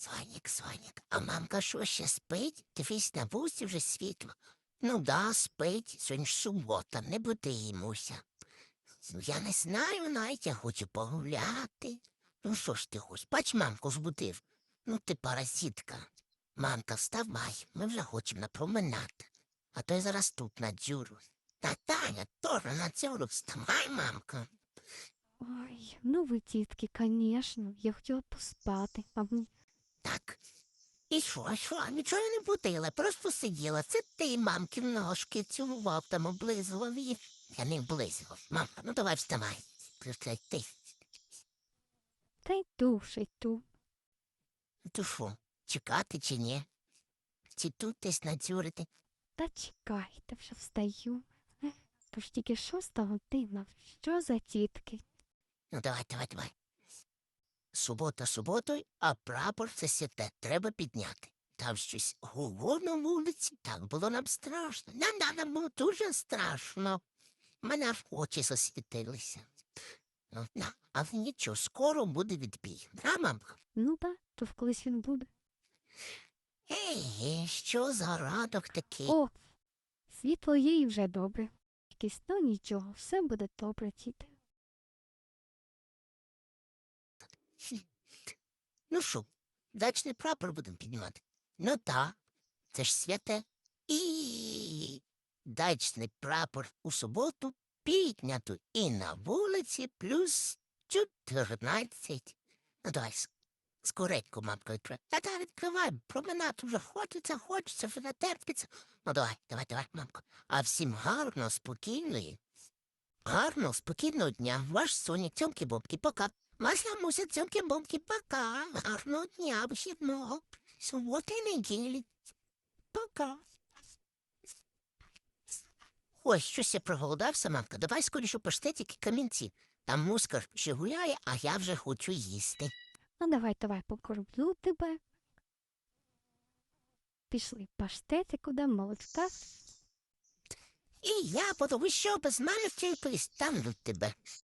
Сонік, Сонік, а мамка що ще спить? Дивись на вусі вже світло. Ну да, спить, сьогодні ж субота, не будимося. Ну, я не знаю, навіть я хочу погуляти. Ну що ж ти хочеш? Бач, мамку збудив. Ну ти паразитка. Мамка, вставай, ми вже хочемо на променад. А то я зараз тут на дзюру. Та Таня, теж на дзюру вставай, мамка. Ой, ну ви, тітки, звісно, я хотіла поспати, а ви Так. І що, що, нічого я не будила, просто сиділа. Це ти мамки ножки цілував там облизував її. Я не облизував. Мамка, ну давай вставай. Ти. та йду вже йду. То що, чекати чи ні? Чи тут десь надзюрити? Та чекайте, вже встаю. Ех, То ж тільки шоста година. Що за тітки? Ну давай, давай, давай. Субота суботою, а прапор це святе треба підняти. Там щось гуло на вулиці, так було нам страшно. Нам, нам, нам було дуже страшно. Мене аж очі засвітилися. Ну, на, але нічого, скоро буде відбій. Да, мамка? Ну та, то колись він буде. Ей, що за радок такий? О, світло є і вже добре. Якесь то нічого, все буде добре, тіти. Ну що, дачний прапор будемо піднімати? Ну та, це ж святе. І дачний прапор у суботу піднято і на вулиці плюс 14. Ну давай, скоренько, мамка, відкривай. Та та відкривай, променад уже хочеться, хочеться, вже не терпиться. Ну давай, давай, давай, мамко. А всім гарно, спокійної. Гарно, спокійного дня. Ваш Сонік, цьомки бомки пока. Ваша муся цьомки бомки пока. Гарного дня, вихідного. Суботи неділі. Пока. Ой, щось я проголодався, мамка. Давай скоріше паштетики камінці. Там мускар ще гуляє, а я вже хочу їсти. Ну давай, давай, покормлю тебе. Пішли паштетику, дам молочка. І я, потому що без мене вчепись, там до тебе.